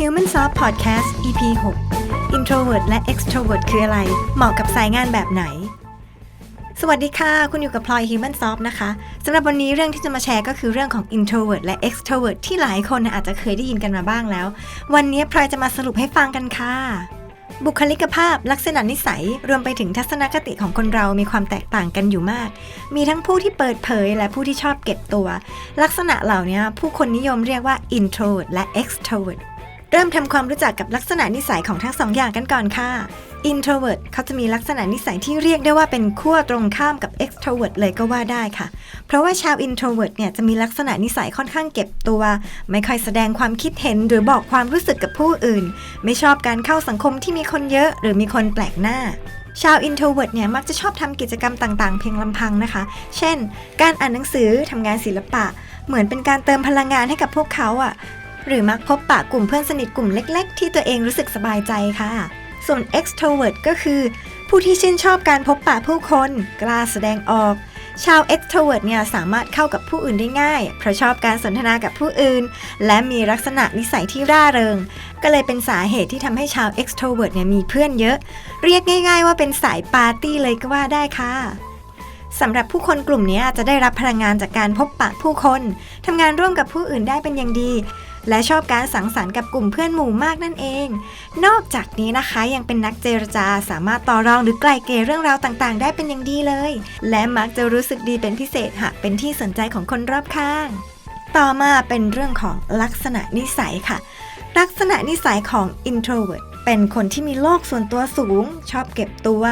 Human Soft Podcast EP 6 Introvert และ Extrovert คืออะไร เหมาะกับสายงานแบบไหน สวัสดีค่ะ คุณอยู่กับพลอย Human Soft นะคะสำหรับวันนี้เรื่องที่จะมาแชร์ก็คือเรื่องของ Introvert และ Extrovert ที่หลายคนอาจจะเคยได้ยินกันมาบ้างแล้ว วันนี้พลอยจะมาสรุปให้ฟังกันค่ะบุคลิกภาพลักษณะนิสัย รวมไปถึงทัศนคติของคนเรามีความแตกต่างกันอยู่มาก มีทั้งผู้ที่เปิดเผยและผู้ที่ชอบเก็บตัว ลักษณะเหล่านี้ผู้คนนิยมเรียกว่า introvert และ extrovert เริ่มทำความรู้จักกับลักษณะนิสัยของทั้งสองอย่างกันก่อนค่ะ introvert เขาจะมีลักษณะนิสัยที่เรียกได้ว่าเป็นขั้วตรงข้ามกับ extrovert เลยก็ว่าได้ค่ะ เพราะว่าชาว introvert เนี่ยจะมีลักษณะนิสัยค่อนข้างเก็บตัว ไม่ค่อยแสดงความคิดเห็นหรือบอกความรู้สึกกับผู้อื่น ไม่ชอบการเข้าสังคมที่มีคนเยอะ หรือมีคนแปลกหน้าชาว introvert เนี่ยมักจะชอบทำกิจกรรมต่างๆ เพียงลำพังนะคะ เช่น การอ่านหนังสือทำงานศิลปะ เหมือนเป็นการเติมพลังงานให้กับพวกเขาอะ หรือมักพบปะกลุ่มเพื่อนสนิทกลุ่มเล็ก ๆ ที่ตัวเองรู้สึกสบายใจค่ะ ส่วน extrovert ก็คือ ผู้ที่ชื่นชอบการพบปะผู้คน กล้าแสดงออก ชาว extrovert เนี่ยสามารถเข้ากับผู้อื่นได้ง่าย เพราะชอบการสนทนากับผู้อื่น และมีลักษณะนิสัยที่ร่าเริง ก็เลยเป็นสาเหตุที่ทำให้ชาว extrovert เนี่ยมีเพื่อนเยอะ เรียกง่าย ๆ ว่าเป็นสายปาร์ตี้เลยก็ว่าได้ค่ะสำหรับผู้คนกลุ่มนี้จะได้รับพลังงานจากการพบปะผู้คน ทำงานร่วมกับผู้อื่นได้เป็นอย่างดี และชอบการสังสรรค์กับกลุ่มเพื่อนหมู่มากนั่นเอง นอกจากนี้นะคะยังเป็นนักเจรจาสามารถต่อรองหรือไกล่เกลี่ยเรื่องราวต่างๆ ได้เป็นอย่างดีเลย และมักจะรู้สึกดีเป็นพิเศษหากเป็นที่สนใจของคนรอบข้าง ต่อมาเป็นเรื่องของลักษณะนิสัยค่ะ ลักษณะนิสัยของ introvert เป็นคนที่มีโลกส่วนตัวสูง ชอบเก็บตัว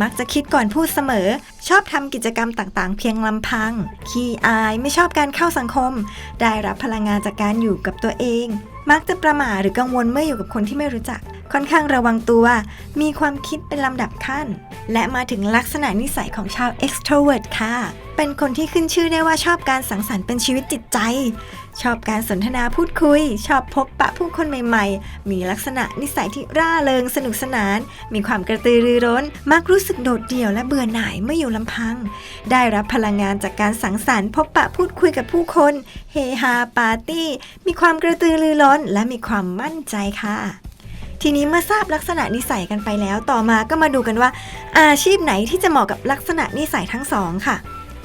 มักจะคิดก่อนพูดเสมอ ชอบทำกิจกรรมต่างๆ เพียงลำพัง ขี้อายไม่ชอบการเข้าสังคม ได้รับพลังงานจากการอยู่กับตัวเอง มักจะประหม่าหรือกังวลเมื่ออยู่กับคนที่ไม่รู้จัก ค่อนข้างระวังตัว มีความคิดเป็นลำดับขั้น และมาถึงลักษณะนิสัยของชาว extrovert ค่ะ เป็นคนที่ขึ้นชื่อได้ว่าชอบการสังสรรค์เป็นชีวิตจิตใจ ชอบการสนทนาพูดคุย ชอบพบปะผู้คนใหม่ๆ มีลักษณะนิสัยที่ร่าเริงสนุกสนาน มีความกระตือรือร้น มักรู้สึกโดดเดี่ยวและเบื่อหน่ายเมื่ออยู่ลำพัง ได้รับพลังงานจากการสังสรรค์พบปะพูดคุยกับผู้คน เฮฮาปาร์ตี้ มีความกระตือรือร้น และมีความมั่นใจค่ะทีนี้เมื่อทราบลักษณะนิสัยกันไปแล้ว ต่อมาก็มาดูกันว่า อาชีพไหนที่จะเหมาะกับลักษณะนิสัยทั้งสองค่ะ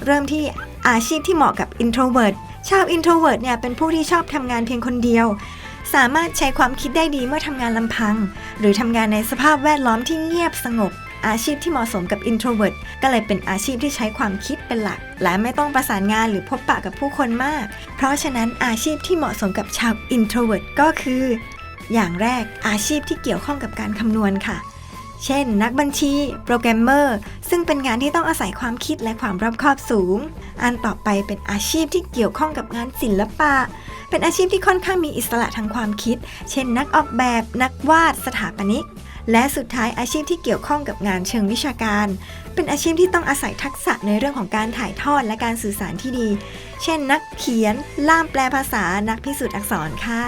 เริ่มที่อาชีพที่เหมาะกับ introvert ชาว introvert เนี่ยเป็นผู้ที่ชอบทำงานเพียงคนเดียว สามารถใช้ความคิดได้ดีเมื่อทำงานลำพัง หรือทำงานในสภาพแวดล้อมที่เงียบสงบ อาชีพที่เหมาะสมกับ introvert ก็เลยเป็นอาชีพที่ใช้ความคิดเป็นหลัก และไม่ต้องประสานงานหรือพบปะกับผู้คนมาก เพราะฉะนั้นอาชีพที่เหมาะสมกับชาว introvert ก็คือ อย่างแรกอาชีพที่เกี่ยวข้องกับการคำนวณค่ะ เช่น นักบัญชี โปรแกรมเมอร์ ซึ่งเป็นงานที่ต้องอาศัยความคิดและความรอบคอบสูง อันต่อไปเป็นอาชีพที่เกี่ยวข้องกับงานศิลปะ เป็นอาชีพที่ค่อนข้างมีอิสระทางความคิด เช่น นักออกแบบ นักวาด สถาปนิก และสุดท้ายอาชีพที่เกี่ยวข้องกับงานเชิงวิชาการ เป็นอาชีพที่ต้องอาศัยทักษะในเรื่องของการถ่ายทอดและการสื่อสารที่ดี เช่น นักเขียน ล่ามแปลภาษา นักพิสูจน์อักษรค่ะ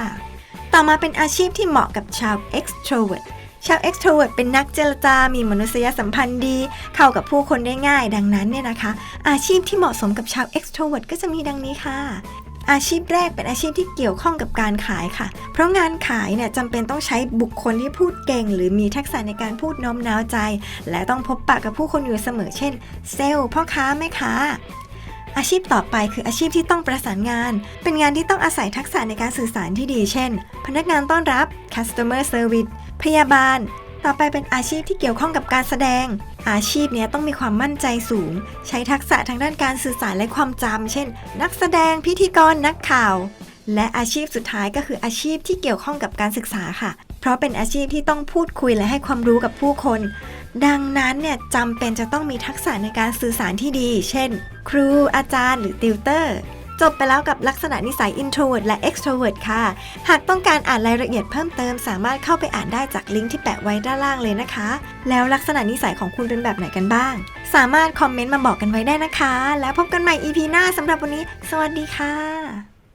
ต่อมาเป็นอาชีพที่เหมาะกับชาว extrovert ชาว extrovert เป็นนักเจรจา มีมนุษยสัมพันธ์ดี เข้ากับผู้คนได้ง่าย ดังนั้นเนี่ยนะคะ อาชีพที่เหมาะสมกับชาว extrovert ก็จะมีดังนี้ค่ะ อาชีพแรกเป็นอาชีพที่เกี่ยวข้องกับการขายค่ะ เพราะงานขายเนี่ยจำเป็นต้องใช้บุคคลที่พูดเก่ง หรือมีทักษะในการพูดโน้มน้าวใจ และต้องพบปะกับผู้คนอยู่เสมอ เช่น เซลล์พ่อค้าแม่ค้าอาชีพต่อไปคืออาชีพที่ต้องประสานงาน เป็นงานที่ต้องอาศัยทักษะในการสื่อสารที่ดี เช่น พนักงานต้อนรับ customer service พยาบาล ต่อไปเป็นอาชีพที่เกี่ยวข้องกับการแสดง อาชีพนี้ต้องมีความมั่นใจสูง ใช้ทักษะทางด้านการสื่อสารและความจำเช่น นักแสดงพิธีกรนักข่าว และอาชีพสุดท้ายก็คืออาชีพที่เกี่ยวข้องกับการศึกษาค่ะ เพราะเป็นอาชีพที่ต้องพูดคุยและให้ความรู้กับผู้คน ดังนั้นเนี่ยจำเป็นจะต้องมีทักษะในการสื่อสารที่ดี เช่น ครูอาจารย์ หรือติวเตอร์ จบไปแล้วกับลักษณะนิสัย introvert และ extrovert ค่ะ หากต้องการอ่านรายละเอียดเพิ่มเติม สามารถเข้าไปอ่านได้จากลิงก์ที่แปะไว้ด้านล่างเลยนะคะ แล้วลักษณะนิสัยของคุณเป็นแบบไหนกันบ้าง สามารถคอมเมนต์มาบอกกันไว้ได้นะคะ แล้วพบกันใหม่ EP หน้าสำหรับวันนี้ สวัสดีค่ะ